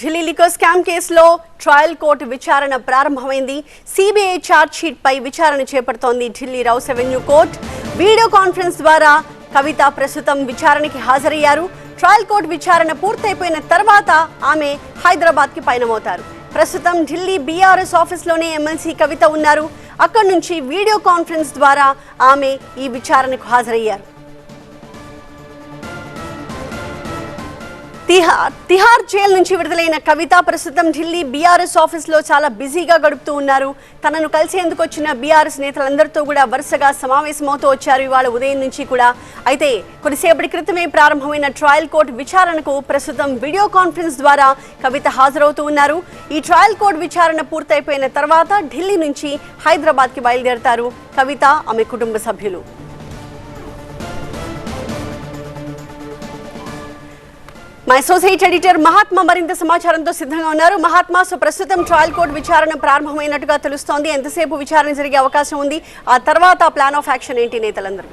Delhi liquor scam కేసులో trial court విచారణ ప్రారంభమైంది. సిబిఐ ఛార్జ్షీట్ పై విచారణ చేపడుతోంది Delhi Rouse Avenue court. Video conference ద్వారా కవిత ప్రస్తుతం విచారణకి హాజరయ్యారు. ట్రయల్ కోర్టు విచారణ పూర్తయిపోయిన తర్వాత ఆమె హైదరాబాద్కి పయనమవుతారు. ప్రస్తుతం ఢిల్లీ బీఆర్ఎస్ ఆఫీస్లోనే ఎమ్మెల్సీ కవిత ఉన్నారు. అక్కడి నుంచి వీడియో కాన్ఫరెన్స్ ద్వారా ఆమె ఈ విచారణకు హాజరయ్యారు. తిహార్ తిహార్ జైలు నుంచి విడుదలైన కవిత ప్రస్తుతం ఢిల్లీ బీఆర్ఎస్ ఆఫీస్లో చాలా బిజీగా గడుపుతూ ఉన్నారు. తనను కలిసేందుకు వచ్చిన బీఆర్ఎస్ నేతలందరితో కూడా వరుసగా సమావేశమవుతూ వచ్చారు ఇవాళ ఉదయం నుంచి కూడా. అయితే కొద్దిసేపటి క్రితమే ప్రారంభమైన ట్రయల్ కోర్టు విచారణకు ప్రస్తుతం వీడియో కాన్ఫరెన్స్ ద్వారా కవిత హాజరవుతూ ఉన్నారు. ఈ ట్రయల్ కోర్టు విచారణ పూర్తయిపోయిన తర్వాత ఢిల్లీ నుంచి హైదరాబాద్కి బయలుదేరతారు కవిత ఆమె కుటుంబ సభ్యులు. మా అసోసియేట్ ఎడిటర్ మహాత్మా మరింత సమాచారంతో సిద్ధంగా ఉన్నారు. మహాత్మా సో ప్రస్తుతం ట్రయల్ కోర్టు విచారణ ప్రారంభమైనట్టుగా తెలుస్తోంది. ఎంతసేపు విచారణ జరిగే అవకాశం ఉంది? ఆ తర్వాత ప్లాన్ ఆఫ్ యాక్షన్ ఏంటి నేతలందరూ?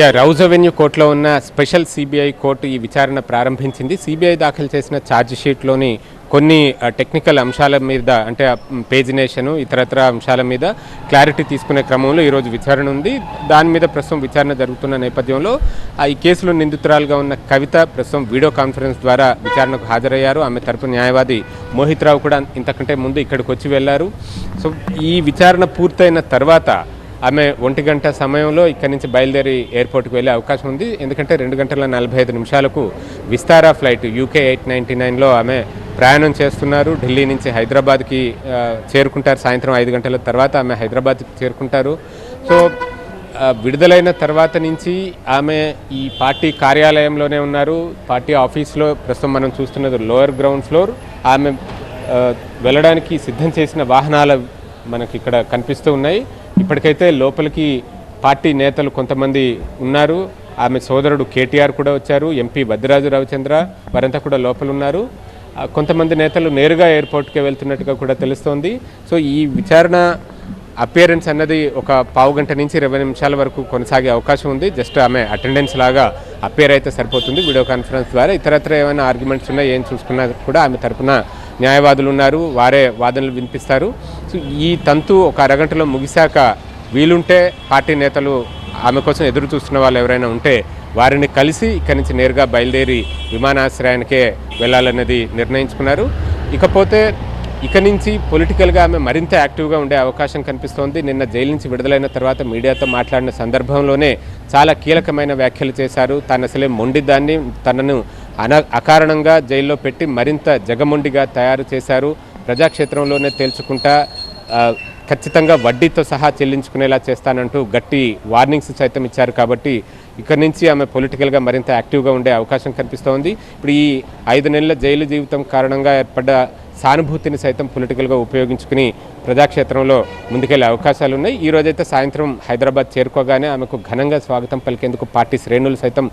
యా రౌజ్ అవెన్యూ కోర్టులో ఉన్న స్పెషల్ సిబిఐ కోర్టు ఈ విచారణ ప్రారంభించింది. సిబిఐ దాఖలు చేసిన ఛార్జ్ షీట్లోని కొన్ని టెక్నికల్ అంశాల మీద అంటే పేజినేషను ఇతరత్ర అంశాల మీద క్లారిటీ తీసుకునే క్రమంలో ఈరోజు విచారణ ఉంది. దాని మీద ప్రస్తుతం విచారణ జరుగుతున్న నేపథ్యంలో ఆ, ఈ కేసులో నిందితురాలుగా ఉన్న కవిత ప్రస్తుతం వీడియో కాన్ఫరెన్స్ ద్వారా విచారణకు హాజరయ్యారు. ఆమె తరపు న్యాయవాది మోహిత్ రావు కూడా ఇంతకంటే ముందు ఇక్కడికి వచ్చి వెళ్ళారు. సో ఈ విచారణ పూర్తయిన తర్వాత ఆమె ఒంటి గంట సమయంలో ఇక్కడి నుంచి బయలుదేరి ఎయిర్పోర్ట్కి వెళ్ళే అవకాశం ఉంది. ఎందుకంటే రెండు గంటల నలభై ఐదు నిమిషాలకు Vistara flight UK eight ninety నైన్లో ఆమె ప్రయాణం చేస్తున్నారు. ఢిల్లీ నుంచి హైదరాబాద్కి చేరుకుంటారు. సాయంత్రం ఐదు గంటల తర్వాత ఆమె హైదరాబాద్కి చేరుకుంటారు. సో విడుదలైన తర్వాత నుంచి ఆమె ఈ పార్టీ కార్యాలయంలోనే ఉన్నారు. పార్టీ ఆఫీస్లో ప్రస్తుతం మనం చూస్తున్నది లోయర్ గ్రౌండ్ ఫ్లోర్. ఆమె వెళ్ళడానికి సిద్ధం చేసిన వాహనాల మనకి ఇక్కడ కనిపిస్తూ ఉన్నాయి. ఇప్పటికైతే లోపలికి పార్టీ నేతలు కొంతమంది ఉన్నారు. ఆమె సోదరుడు కేటీఆర్ కూడా వచ్చారు. ఎంపీ బద్రిరాజు రవిచంద్ర వారంతా కూడా లోపల ఉన్నారు కొంతమంది నేతలు నేరుగా ఎయిర్పోర్ట్కి వెళ్తున్నట్టుగా కూడా తెలుస్తోంది. సో ఈ విచారణ అపియరెన్స్ అన్నది ఒక పావు గంట నుంచి ఇరవై నిమిషాల వరకు కొనసాగే అవకాశం ఉంది. జస్ట్ ఆమె అటెండెన్స్ లాగా అపేర్ అయితే సరిపోతుంది వీడియో కాన్ఫరెన్స్ ద్వారా. ఇతరత్ర ఏమైనా ఆర్గ్యుమెంట్స్ ఉన్నా ఏం చూసుకున్నా కూడా ఆమె తరపున న్యాయవాదులు ఉన్నారు వారే వాదనలు వినిపిస్తారు. సో ఈ తంతు ఒక అరగంటలో ముగిశాక వీలుంటే పార్టీ నేతలు ఆమె కోసం ఎదురు చూస్తున్న వాళ్ళు ఎవరైనా ఉంటే వారిని కలిసి ఇక్కడి నుంచి నేరుగా బయలుదేరి విమానాశ్రయానికే వెళ్ళాలన్నది నిర్ణయించుకున్నారు. ఇకపోతే ఇక నుంచి పొలిటికల్గా ఆమె మరింత యాక్టివ్గా ఉండే అవకాశం కనిపిస్తోంది. నిన్న జైలు నుంచి విడుదలైన తర్వాత మీడియాతో మాట్లాడిన సందర్భంలోనే చాలా కీలకమైన వ్యాఖ్యలు చేశారు. తన అసలే మొండిదాన్ని తనను అన అకారణంగా జైల్లో పెట్టి మరింత జగమొండిగా తయారు చేశారు. ప్రజాక్షేత్రంలోనే తేల్చుకుంటా ఖచ్చితంగా వడ్డీతో సహా చెల్లించుకునేలా చేస్తానంటూ గట్టి వార్నింగ్స్ సైతం ఇచ్చారు కాబట్టి ఇక్కడి నుంచి ఆమె పొలిటికల్గా మరింత యాక్టివ్గా ఉండే అవకాశం కనిపిస్తోంది. ఇప్పుడు ఈ ఐదు నెలల జైలు జీవితం కారణంగా ఏర్పడ్డ సానుభూతిని సైతం పొలిటికల్గా ఉపయోగించుకుని ప్రజాక్షేత్రంలో ముందుకెళ్ళే అవకాశాలు ఉన్నాయి ఈ రోజైతే సాయంత్రం హైదరాబాద్ చేరుకోగానే ఆమెకు ఘనంగా స్వాగతం పలికేందుకు పార్టీ శ్రేణులు సైతం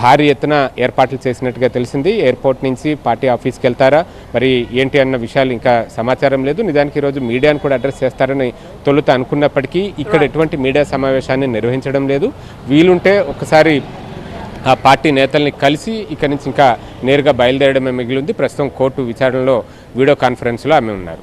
భారీ ఎత్తున ఏర్పాట్లు చేసినట్టుగా తెలిసింది. ఎయిర్పోర్ట్ నుంచి పార్టీ ఆఫీస్కి వెళ్తారా? మరి ఏంటి అన్న విషయాలు ఇంకా సమాచారం లేదు. నిజానికి ఈరోజు మీడియాను కూడా అడ్రస్ చేస్తారని తొలుత అనుకున్నప్పటికీ ఇక్కడ ఎటువంటి మీడియా సమావేశాన్ని నిర్వహించడం లేదు. వీలుంటే ఒకసారి ఆ పార్టీ నేతల్ని కలిసి ఇక్కడి నుంచి ఇంకా నేరుగా బయలుదేరడమే మిగిలింది. ప్రస్తుతం కోర్టు విచారణలో వీడియో కాన్ఫరెన్స్లో ఆమె ఉన్నారు.